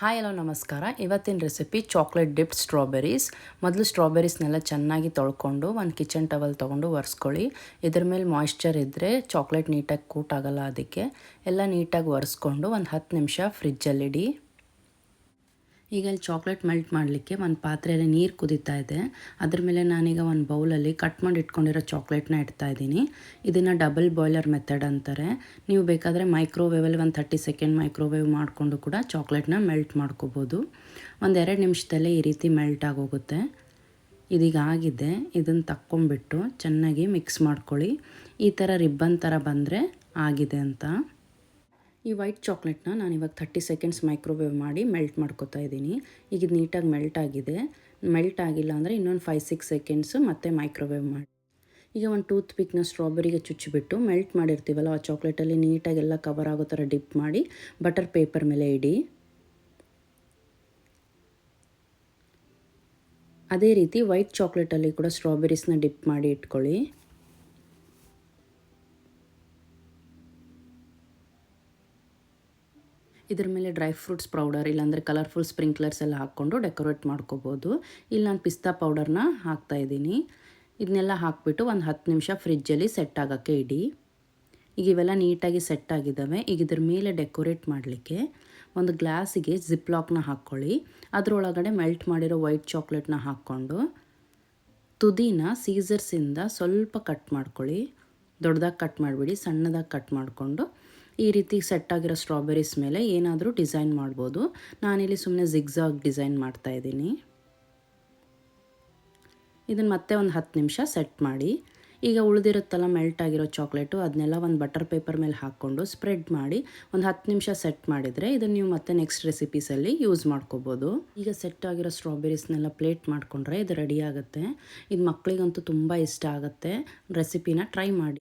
Hi, hello, ನಮಸ್ಕಾರ. ಇವತ್ತಿನ recipe chocolate dipped strawberries ಮೊದಲು ಸ್ಟ್ರಾಬೆರೀಸ್ನೆಲ್ಲ ಚೆನ್ನಾಗಿ ತೊಳ್ಕೊಂಡು ಒಂದು ಕಿಚನ್ ಟವಲ್ ತೊಗೊಂಡು ಒರೆಸ್ಕೊಳ್ಳಿ. ಇದ್ರ ಮೇಲೆ ಮಾಯ್ಶ್ಚರ್ ಇದ್ದರೆ ಚಾಕ್ಲೇಟ್ ನೀಟಾಗಿ ಕೂಟಾಗಲ್ಲ ಅದಕ್ಕೆ. ಎಲ್ಲ ನೀಟಾಗಿ ಒರೆಸ್ಕೊಂಡು ಒಂದು ಹತ್ತು ನಿಮಿಷ ಫ್ರಿಜ್ಜಲ್ಲಿಡಿ ಈಗ ಇಲ್ಲಿ ಚಾಕ್ಲೇಟ್ ಮೆಲ್ಟ್ ಮಾಡಲಿಕ್ಕೆ ಒಂದು ಪಾತ್ರೆಯಲ್ಲಿ ನೀರು ಕುದೀತಾ ಇದೆ. ಅದ್ರ ಮೇಲೆ ನಾನೀಗ ಒಂದು ಬೌಲಲ್ಲಿ ಕಟ್ ಮಾಡಿ ಇಟ್ಕೊಂಡಿರೋ ಚಾಕ್ಲೇಟ್ನ ಇಡ್ತಾ ಇದ್ದೀನಿ. ಇದನ್ನು ಡಬಲ್ ಬಾಯ್ಲರ್ ಮೆಥಡ್ ಅಂತಾರೆ. ನೀವು ಬೇಕಾದರೆ ಮೈಕ್ರೋವೇವಲ್ಲಿ ಒಂದು ಥರ್ಟಿ ಸೆಕೆಂಡ್ ಮೈಕ್ರೋವೇವ್ ಮಾಡಿಕೊಂಡು ಕೂಡ ಚಾಕ್ಲೇಟ್ನ ಮೆಲ್ಟ್ ಮಾಡ್ಕೋಬೋದು. ಒಂದು ಎರಡು ನಿಮಿಷದಲ್ಲೇ ಈ ರೀತಿ ಮೆಲ್ಟ್ ಆಗೋಗುತ್ತೆ. ಇದೀಗ ಆಗಿದೆ. ಇದನ್ನು ತಕ್ಕೊಂಬಿಟ್ಟು ಚೆನ್ನಾಗಿ ಮಿಕ್ಸ್ ಮಾಡ್ಕೊಳ್ಳಿ. ಈ ಥರ ರಿಬ್ಬನ್ ಥರ ಬಂದರೆ ಆಗಿದೆ ಅಂತ. ಈ ವೈಟ್ ಚಾಕ್ಲೇಟ್ನ ನಾನು ಇವಾಗ ಥರ್ಟಿ ಸೆಕೆಂಡ್ಸ್ ಮೈಕ್ರೋವೇವ್ ಮಾಡಿ ಮೆಲ್ಟ್ ಮಾಡ್ಕೊತಾ ಇದ್ದೀನಿ. ಈಗ ಇದು ನೀಟಾಗಿ ಮೆಲ್ಟ್ ಆಗಿದೆ. ಮೆಲ್ಟ್ ಆಗಿಲ್ಲ ಅಂದರೆ ಇನ್ನೊಂದು ಫೈವ್ ಸಿಕ್ಸ್ ಸೆಕೆಂಡ್ಸು ಮತ್ತೆ ಮೈಕ್ರೋವೇವ್ ಮಾಡಿ. ಈಗ ಒಂದು ಟೂತ್ ಪಿಕ್ನ ಸ್ಟ್ರಾಬೆರಿಗೆ ಚುಚ್ಚಿಬಿಟ್ಟು ಮೆಲ್ಟ್ ಮಾಡಿರ್ತೀವಲ್ಲ, ಆ ಚಾಕ್ಲೇಟಲ್ಲಿ ನೀಟಾಗೆಲ್ಲ ಕವರ್ ಆಗೋ ಥರ ಡಿಪ್ ಮಾಡಿ ಬಟರ್ ಪೇಪರ್ ಮೇಲೆ ಇಡಿ. ಅದೇ ರೀತಿ ವೈಟ್ ಚಾಕ್ಲೇಟಲ್ಲಿ ಕೂಡ ಸ್ಟ್ರಾಬೆರೀಸ್ನ ಡಿಪ್ ಮಾಡಿ ಇಟ್ಕೊಳ್ಳಿ. ಇದ್ರ ಮೇಲೆ ಡ್ರೈ ಫ್ರೂಟ್ಸ್ ಪೌಡರ್, ಇಲ್ಲಾಂದರೆ ಕಲರ್ಫುಲ್ ಸ್ಪ್ರಿಂಕ್ಲರ್ಸ್ ಎಲ್ಲ ಹಾಕ್ಕೊಂಡು ಡೆಕೋರೇಟ್ ಮಾಡ್ಕೋಬೋದು. ಇಲ್ಲಿ ನಾನು ಪಿಸ್ತಾ ಪೌಡರ್ನ ಹಾಕ್ತಾಯಿದ್ದೀನಿ ಇದನ್ನೆಲ್ಲ ಹಾಕ್ಬಿಟ್ಟು ಒಂದು ಹತ್ತು ನಿಮಿಷ ಫ್ರಿಜ್ಜಲ್ಲಿ ಸೆಟ್ ಆಗೋಕ್ಕೆ ಇಡಿ. ಈಗ ಇವೆಲ್ಲ ನೀಟಾಗಿ ಸೆಟ್ ಆಗಿದ್ದಾವೆ ಈಗ ಇದ್ರ ಮೇಲೆ ಡೆಕೋರೇಟ್ ಮಾಡಲಿಕ್ಕೆ ಒಂದು ಗ್ಲಾಸಿಗೆ ಜಿಪ್ ಲಾಕ್ನ ಹಾಕ್ಕೊಳ್ಳಿ. ಅದರೊಳಗಡೆ ಮೆಲ್ಟ್ ಮಾಡಿರೋ ವೈಟ್ ಚಾಕ್ಲೇಟ್ನ ಹಾಕ್ಕೊಂಡು ತುದಿನ ಸೀಸರ್ಸಿಂದ ಸ್ವಲ್ಪ ಕಟ್ ಮಾಡ್ಕೊಳ್ಳಿ. ದೊಡ್ಡದಾಗಿ ಕಟ್ ಮಾಡಿಬಿಡಿ, ಸಣ್ಣದಾಗಿ ಕಟ್ ಮಾಡಿಕೊಂಡು ಈ ರೀತಿ ಸೆಟ್ ಆಗಿರೋ ಸ್ಟ್ರಾಬೆರೀಸ್ ಮೇಲೆ ಏನಾದರೂ ಡಿಸೈನ್ ಮಾಡ್ಬೋದು. ನಾನಿಲ್ಲಿ ಸುಮ್ಮನೆ ಜಿಗ್ಜಾಗ್ ಡಿಸೈನ್ ಮಾಡ್ತಾ ಇದ್ದೀನಿ. ಇದನ್ನು ಮತ್ತೆ ಒಂದು ಹತ್ತು ನಿಮಿಷ ಸೆಟ್ ಮಾಡಿ. ಈಗ ಉಳಿದಿರುತ್ತಲ್ಲ ಮೆಲ್ಟ್ ಆಗಿರೋ ಚಾಕ್ಲೇಟು ಅದನ್ನೆಲ್ಲ ಒಂದು ಬಟರ್ ಪೇಪರ್ ಮೇಲೆ ಹಾಕ್ಕೊಂಡು ಸ್ಪ್ರೆಡ್ ಮಾಡಿ ಒಂದು ಹತ್ತು ನಿಮಿಷ ಸೆಟ್ ಮಾಡಿದರೆ ಇದನ್ನು ನೀವು ಮತ್ತೆ ನೆಕ್ಸ್ಟ್ ರೆಸಿಪೀಸಲ್ಲಿ ಯೂಸ್ ಮಾಡ್ಕೋಬೋದು. ಈಗ ಸೆಟ್ ಆಗಿರೋ ಸ್ಟ್ರಾಬೆರೀಸ್ನೆಲ್ಲ ಪ್ಲೇಟ್ ಮಾಡಿಕೊಂಡ್ರೆ ಇದು ರೆಡಿ ಆಗುತ್ತೆ. ಇದು ಮಕ್ಕಳಿಗಂತೂ ತುಂಬ ಇಷ್ಟ ಆಗುತ್ತೆ. ರೆಸಿಪಿನ ಟ್ರೈ ಮಾಡಿ.